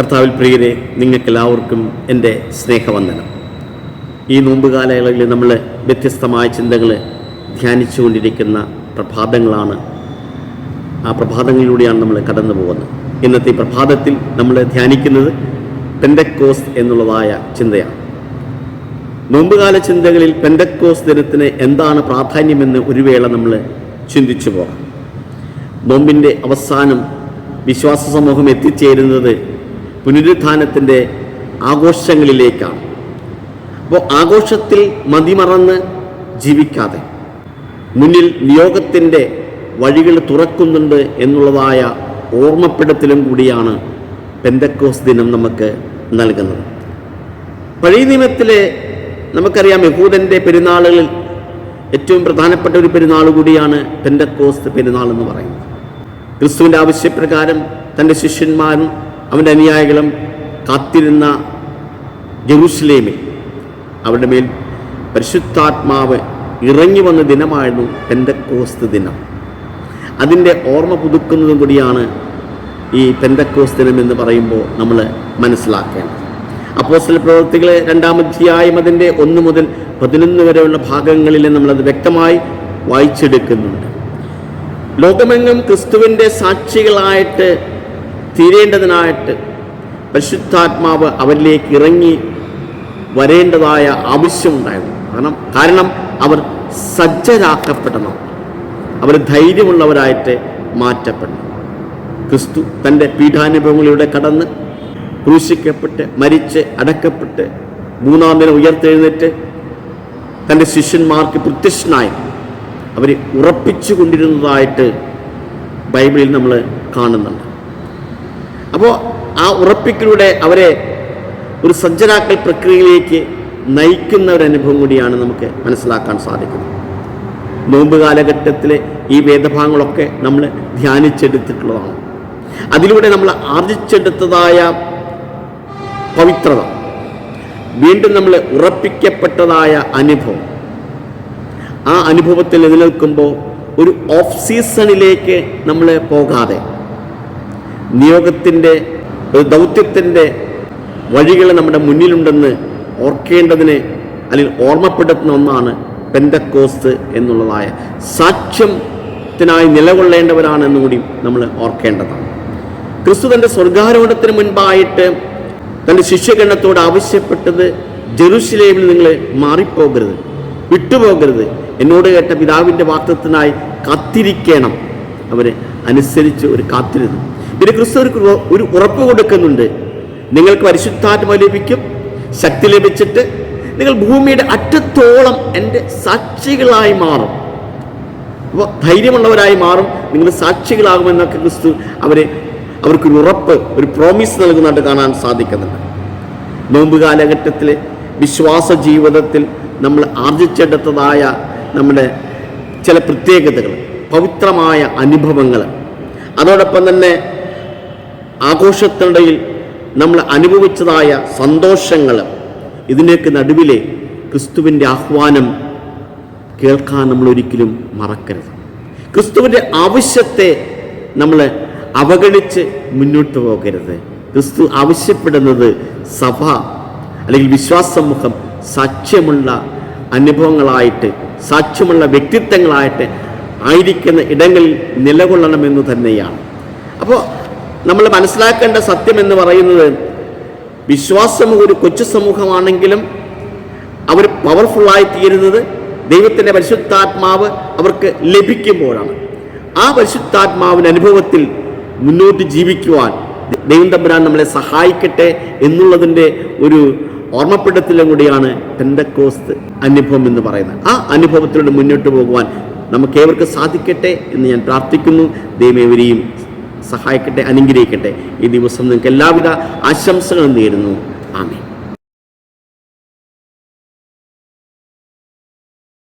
കർത്താവിൽ പ്രിയരെ നിങ്ങൾക്കെല്ലാവർക്കും എന്റെ സ്നേഹവന്ദനം. ഈ നോമ്പ് കാലയളവിൽ നമ്മൾ വ്യത്യസ്തമായ ചിന്തകൾ ധ്യാനിച്ചുകൊണ്ടിരിക്കുന്ന പ്രഭാതങ്ങളാണ്. ആ പ്രഭാതങ്ങളിലൂടെയാണ് നമ്മൾ കടന്നു പോകുന്നത്. ഇന്നത്തെ പ്രഭാതത്തിൽ നമ്മൾ ധ്യാനിക്കുന്നത് പെൻഡക്കോസ് എന്നുള്ളതായ ചിന്തയാണ്. നോമ്പുകാല ചിന്തകളിൽ പെൻഡക്കോസ് ദിനത്തിന് എന്താണ് പ്രാധാന്യമെന്ന് ഒരു വേള നമ്മൾ ചിന്തിച്ചു പോകാം. നോമ്പിന്റെ അവസാനം വിശ്വാസ സമൂഹം എത്തിച്ചേരുന്നത് പുനരുത്ഥാനത്തിന്റെ ആഘോഷങ്ങളിലേക്കാണ്. അപ്പോൾ ആഘോഷത്തിൽ മതിമറന്ന് ജീവിക്കാതെ മുന്നിൽ നിയോഗത്തിന്റെ വഴികൾ തുറക്കുന്നുണ്ട് എന്നുള്ളതായ ഓർമ്മപ്പെടുത്തലും കൂടിയാണ് പെന്തക്കോസ് ദിനം നമുക്ക് നൽകുന്നത്. പഴയ നിയമത്തിലെ നമുക്കറിയാം യഹൂദന്റെ പെരുന്നാളുകളിൽ ഏറ്റവും പ്രധാനപ്പെട്ട ഒരു പെരുന്നാൾ കൂടിയാണ് പെന്തക്കോസ് പെരുന്നാൾ എന്ന് പറയുന്നത്. ക്രിസ്തുവിന്റെ ആവശ്യപ്രകാരം തന്റെ ശിഷ്യന്മാരും അവന്റെ അനുയായികളും കാത്തിരുന്ന ജെറൂസലേമിൽ അവരുടെ മേൽ പരിശുദ്ധാത്മാവ് ഇറങ്ങി വന്ന ദിനമായിരുന്നു പെന്തക്കോസ്ത് ദിനം. അതിന്റെ ഓർമ്മ പുതുക്കുന്നതും കൂടിയാണ് ഈ പെന്തക്കോസ് ദിനം എന്ന് പറയുമ്പോൾ നമ്മൾ മനസ്സിലാക്കേണ്ടത്. അപ്പോസ്റ്റൽ പ്രവൃത്തികൾ രണ്ടാം അധ്യായം അതിന്റെ ഒന്ന് മുതൽ പതിനൊന്ന് വരെയുള്ള ഭാഗങ്ങളിൽ നമ്മളത് വ്യക്തമായി വായിച്ചെടുക്കുന്നുണ്ട്. ലോകമെങ്ങും ക്രിസ്തുവിന്റെ സാക്ഷികളായിട്ട് തീരേണ്ടതിനായിട്ട് പരിശുദ്ധാത്മാവ് അവരിലേക്ക് ഇറങ്ങി വരേണ്ടതായ ആവശ്യമുണ്ടായിരുന്നു. കാരണം കാരണം അവർ സജ്ജരാക്കപ്പെടണം അവർ ധൈര്യമുള്ളവരായിട്ട് മാറ്റപ്പെടണം ക്രിസ്തു തന്റെ പീഠാനുഭവങ്ങളിലൂടെ കടന്ന് ക്രൂശിക്കപ്പെട്ട് മരിച്ച് അടക്കപ്പെട്ട് മൂന്നാം ദിനം ഉയർത്തെഴുന്നേറ്റ് തന്റെ ശിഷ്യന്മാർക്ക് പ്രത്യക്ഷനായി അവരെ ഉറപ്പിച്ചു കൊണ്ടിരുന്നതായിട്ട് ബൈബിളിൽ നമ്മൾ കാണുന്നുണ്ട്. അപ്പോൾ ആ ഉറപ്പിക്കലൂടെ അവരെ ഒരു സജ്ജരാക്കൽ പ്രക്രിയയിലേക്ക് നയിക്കുന്ന ഒരു അനുഭവം കൂടിയാണ് നമുക്ക് മനസ്സിലാക്കാൻ സാധിക്കുന്നത്. നോമ്പ് കാലഘട്ടത്തിലെ ഈ വേദഭാഗങ്ങളൊക്കെ നമ്മൾ ധ്യാനിച്ചെടുത്തിട്ടുള്ളതാണ്. അതിലൂടെ നമ്മൾ ആർജിച്ചെടുത്തതായ പവിത്രത വീണ്ടും നമ്മൾ ഉറപ്പിക്കപ്പെട്ടതായ അനുഭവം. ആ അനുഭവത്തിൽ നിലനിൽക്കുമ്പോൾ ഒരു ഓഫ് സീസണിലേക്ക് നമ്മൾ പോകാതെ നിയോഗത്തിന്റെ ഒരു ദൗത്യത്തിന്റെ വഴികൾ നമ്മുടെ മുന്നിലുണ്ടെന്ന് ഓർക്കേണ്ടതിന് അല്ലെങ്കിൽ ഓർമ്മപ്പെടുത്തുന്ന ഒന്നാണ് പെന്തക്കോസ് എന്നുള്ളതായ സാക്ഷ്യത്തിനായി നിലകൊള്ളേണ്ടവരാണെന്ന് കൂടി നമ്മൾ ഓർക്കേണ്ടതാണ്. ക്രിസ്തു തന്റെ സ്വർഗാരോഹണത്തിന് മുൻപായിട്ട് തന്റെ ശിഷ്യഗണത്തോട് ആവശ്യപ്പെട്ടത് ജെറുസലേമിൽ നിങ്ങൾ മാറിപ്പോകരുത് വിട്ടുപോകരുത്. എന്നോട് കേട്ട പിതാവിന്റെ വാക്തത്തിനായി കാത്തിരിക്കണം. അവരെ അനുസരിച്ച് ഒരു കാത്തിരുന്നു. പിന്നെ ക്രിസ്തു ഒരു ഉറപ്പ് കൊടുക്കുന്നുണ്ട്. നിങ്ങൾക്ക് പരിശുദ്ധാത്മ ലഭിക്കും ശക്തി ലഭിച്ചിട്ട് നിങ്ങൾ ഭൂമിയുടെ അറ്റത്തോളം എന്റെ സാക്ഷികളായി മാറും. അപ്പോൾ ധൈര്യമുള്ളവരായി മാറും നിങ്ങൾ സാക്ഷികളാകുമെന്നൊക്കെ ക്രിസ്തു അവരെ അവർക്കൊരു ഉറപ്പ് ഒരു പ്രോമിസ് നൽകുന്നതായിട്ട് കാണാൻ സാധിക്കുന്നുണ്ട്. നോമ്പ് കാലഘട്ടത്തിലെ വിശ്വാസ ജീവിതത്തിൽ നമ്മൾ ആർജിച്ചെടുത്തതായ നമ്മുടെ ചില പ്രത്യേകതകൾ പവിത്രമായ അനുഭവങ്ങൾ. അതോടൊപ്പം തന്നെ ആഘോഷത്തിനിടയിൽ നമ്മൾ അനുഭവിച്ചതായ സന്തോഷങ്ങൾ ഇതിനേക്ക് നടുവിലെ ക്രിസ്തുവിന്റെ ആഹ്വാനം കേൾക്കാൻ നമ്മൾ ഒരിക്കലും മറക്കരുത്. ക്രിസ്തുവിന്റെ ആവശ്യത്തെ നമ്മൾ അവഗണിച്ച് മുന്നോട്ട് പോകരുത്. ക്രിസ്തു ആവശ്യപ്പെടുന്നത് സഭ അല്ലെങ്കിൽ വിശ്വാസ സമൂഹം സാക്ഷ്യമുള്ള അനുഭവങ്ങളായിട്ട് സാക്ഷ്യമുള്ള വ്യക്തിത്വങ്ങളായിട്ട് ആയിരിക്കുന്ന ഇടങ്ങളിൽ നിലകൊള്ളണമെന്ന് തന്നെയാണ്. അപ്പോൾ നമ്മൾ മനസ്സിലാക്കേണ്ട സത്യം എന്ന് പറയുന്നത് വിശ്വാസം ഒരു കൊച്ചു സമൂഹമാണെങ്കിലും അവർ പവർഫുള്ളായി തീരുന്നത് ദൈവത്തിന്റെ പരിശുദ്ധാത്മാവ് അവർക്ക് ലഭിക്കുമ്പോഴാണ്. ആ പരിശുദ്ധാത്മാവിന്റെ അനുഭവത്തിൽ മുന്നോട്ട് ജീവിക്കുവാൻ ദൈവം തമ്പുരാൻ നമ്മളെ സഹായിക്കട്ടെ എന്നുള്ളതിന്റെ ഒരു ഓർമ്മപ്പെടുത്തലും കൂടിയാണ് പെന്തക്കോസ്ത് അനുഭവം എന്ന് പറയുന്നത്. ആ അനുഭവത്തിലൂടെ മുന്നോട്ട് പോകുവാൻ നമുക്ക് ഏവർക്ക് സാധിക്കട്ടെ എന്ന് ഞാൻ പ്രാർത്ഥിക്കുന്നു. ദൈവമേവരെയും സഹായിക്കട്ടെ അനുഗ്രഹിക്കട്ടെ. ഈ ദിവസം നിങ്ങൾക്ക് എല്ലാവിധ ആശംസകളും നേരുന്നു. ആമേ